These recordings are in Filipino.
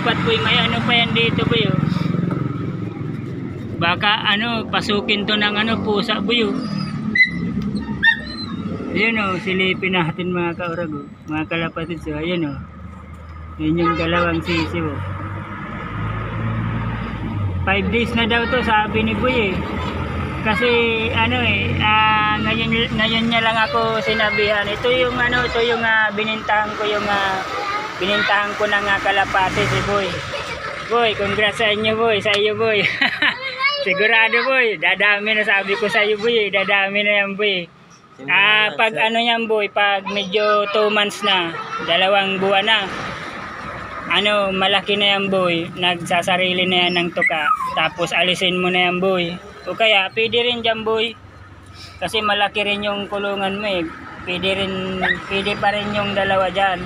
dapat boy may ano pa yan dito boy oh. Baka ano, pasukin to ng ano, pusa boy oh. Ayan oh, silipin natin mga kaurag oh. Mga kalapatid so, ayan oh. Yan yung dalawang sisiw oh. Five days na daw to sabi ni Boy eh. Kasi ano eh, ah, ngayon, ngayon niya lang ako sinabihan. Ito yung ano, ito yung ah, binintahan ko yung ah, binintahan ko ng ah, kalapate si Boy. Boy, congrats sa inyo Boy, sa iyo Boy. Sigurado Boy, dadami na sabi ko sa iyo Boy, dadami na yan Boy. Ah, pag ano yan Boy, pag medyo 2 months na, dalawang buwan na, ano, malaki na yan boy, nagsasarili na yan ng tuka, tapos alisin mo na yan boy. O kaya, pwede rin dyan boy, kasi malaki rin yung kulungan mo eh. Pwede rin, pwede pa rin yung dalawa dyan.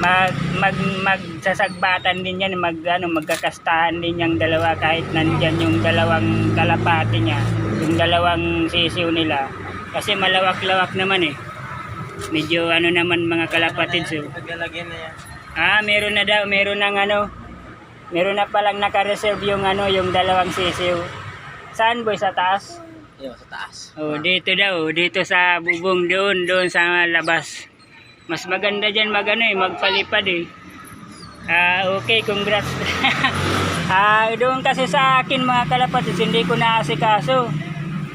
Mag, mag, magsasagbatan din yan, mag, ano, magkakastahan din yung dalawa kahit nandyan yung dalawang kalapati niya, yung dalawang sisiw nila. Kasi malawak-lawak naman eh. Medyo ano naman mga kalapatid so. Ah, meron na daw, meron ng ano, meron na palang naka-reserve yung ano, yung dalawang sisiw. Saan boy? Sa taas? Yo, sa taas. Oh, dito daw, dito sa bubong doon, doon sa labas. Mas maganda diyan magano eh, magpalipad eh. Ah, okay, congrats. ah, doon kasi sa akin mga kalapatid, hindi ko naasikaso.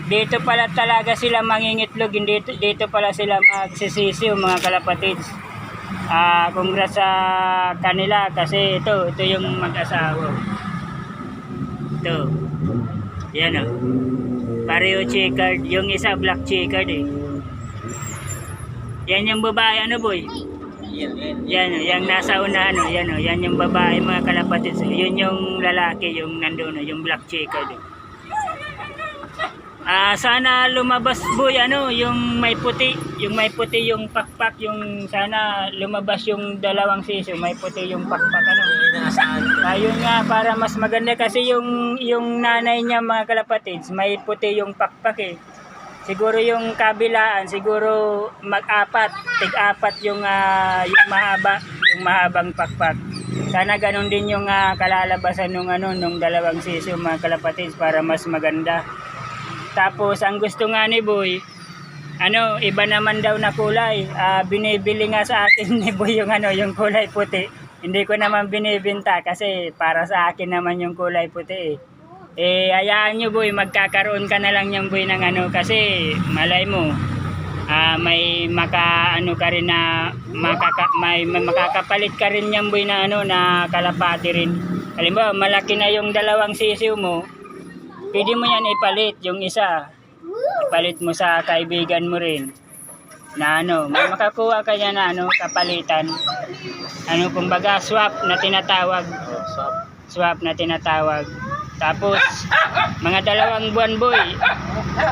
Dito pala talaga sila mangingitlog, dito, dito pala sila magsisisiw mga kalapatid. Ah, congrats sa kanila kasi ito, ito yung mag-asawa. Ito. Yan oh. Pareho checkered. Yung isa black checkered eh. Yan yung babae ano boy? Yan. Yan oh, yung nasa unahan oh. Yan oh, yan yung babae mga kalapatid. Yun yung lalaki yung nandoon oh, yung black checkered. Oh. Ah, sana lumabas boy ano, yung may puti, yung may puti yung pakpak, yung sana lumabas yung dalawang siso, may puti yung pakpak ano. Ayun nga para mas maganda kasi yung yung nanay niya mga kalapatids, may puti yung pakpak eh. Siguro yung kabilaan, siguro mag-apat, tig-apat yung ah, yung mahaba, yung mahabang pakpak. Sana ganun din yung ah, kalalabasan nung ano nung dalawang sisyo mga kalapatids para mas maganda. Tapos ang gusto nga ni Boy, ano, iba naman daw na kulay. Ah, binibili nga sa akin ni Boy yung ano, yung kulay puti. Hindi ko naman binibenta kasi para sa akin naman yung kulay puti eh. Eh, hayaan nyo boy, magkakaroon ka na lang yung boy ng ano kasi malay mo, ah may maka ano ka rin na makaka, may, may makakapalit ka rin yung boy na ano na kalapati rin. Halimbawa, malaki na yung dalawang sisiw mo, pwede mo yan ipalit yung isa. Ipalit mo sa kaibigan mo rin. Na ano, may makakuha ka niya na ano, kapalitan. Ano, kumbaga swap na tinatawag. Swap. Na tinatawag. Tapos, mga dalawang buwan boy,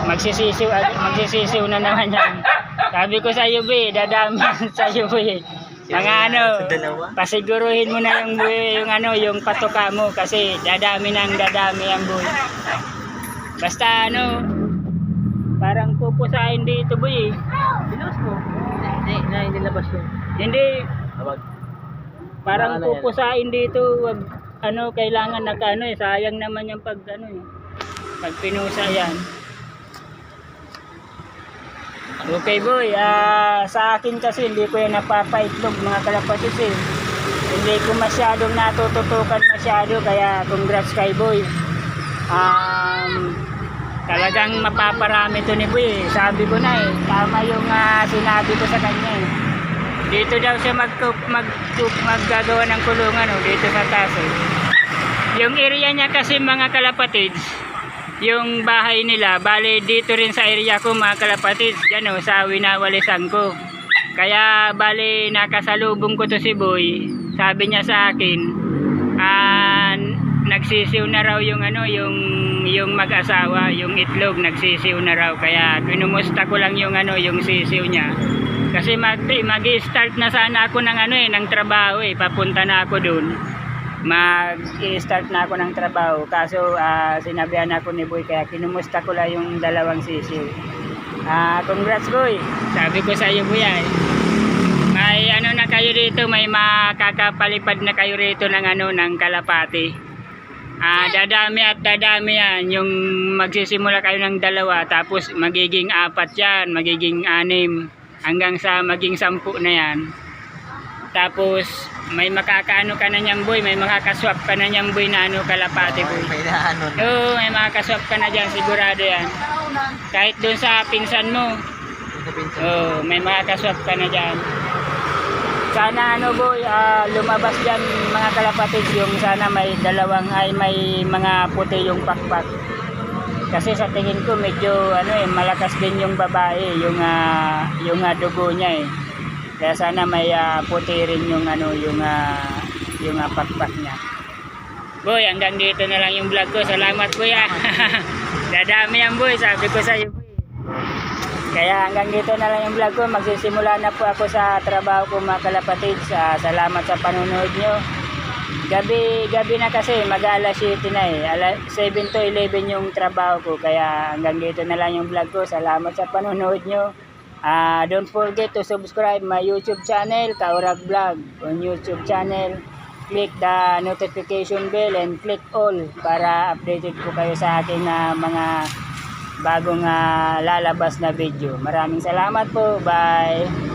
magsisisiw, ag- magsisisiw na naman yan. Sabi ko sa iyo, boy, dadami sa iyo, boy. Mga ano, pasiguruhin mo na yung boy, yung ano, yung patoka mo kasi dadami nang dadami ang boy. Basta ano, parang pupusahin dito boy. eh. Binuhos mo. Hindi, na inilabas yun. Hindi, parang Ano pupusahin dito, wag ano, kailangan naka ano eh, sayang naman yung pag ano eh, pag pinusa yan. Okay boy, ah sa akin kasi hindi ko yan napapaitlog mga kalapatid eh. Hindi ko masyadong natututukan masyado kaya congrats kay boy. Um, talagang mapaparami to ni boy eh. Sabi ko na eh, tama yung ah, sinabi ko sa kanya eh. Dito daw siya mag, mag, maggagawa ng kulungan oh, dito sa taas eh. Yung area niya kasi mga kalapatids, yung bahay nila, bale dito rin sa area ko mga kalapatids, dyan oh, sa winawalisan ko. Kaya bale nakasalubong ko to si Boy, sabi niya sa akin, ah, nagsisiw na raw yung ano, yung yung mag-asawa, yung itlog nagsisiw na raw. Kaya pinumusta ko lang yung ano, yung sisiw niya. Kasi mag, mag-start na sana ako ng ano eh, ng trabaho eh. Papunta na ako doon. Mag-start na ako ng trabaho. Kaso ah, sinabihan ako ni Boy kaya kinumusta ko lang yung dalawang sisiw. Ah, congrats Boy. Sabi ko sa iyo Boy ay. May ano na kayo dito may makakapalipad na kayo rito ng ano, ng kalapati. Ah, dadami at dadami yan. Yung magsisimula kayo ng dalawa, tapos magiging apat yan, magiging anim, hanggang sa maging sampu na yan. Tapos, may makakaano ka na niyan boy, may makakaswap ka na niyan boy na ano, kalapati boy. May naano na. Oo, may makakaswap ka na dyan, sigurado yan. Kahit doon sa pinsan mo, Sa pinsan. Oo, may makakaswap ka na dyan. Sana ano boy, ah, lumabas dyan mga kalapatid yung sana may dalawang ay may mga puti yung pakpak. Kasi sa tingin ko medyo ano eh malakas din yung babae, yung ah, yung ah, dugo niya eh. Kaya sana may ah, puti rin yung ano yung ah, yung ah, pakpak niya. Boy, hanggang dito na lang yung vlog ko. Salamat ah. Dadami yan boy, sabi ko sa iyo boy. Kaya hanggang dito na lang yung vlog ko. Magsisimula na po ako sa trabaho ko mga kalapatid. Sa, salamat sa panonood nyo. Gabi, gabi na kasi, mag alas 7 na eh. Ala, 7 to 11 yung trabaho ko. Kaya hanggang dito na lang yung vlog ko. Salamat sa panonood nyo. Ah, don't forget to subscribe my YouTube channel, Kaurag Vlog, on YouTube channel. Click the notification bell and click all para updated po kayo sa aking ah, mga bagong ah, lalabas na video. Maraming salamat po. Bye!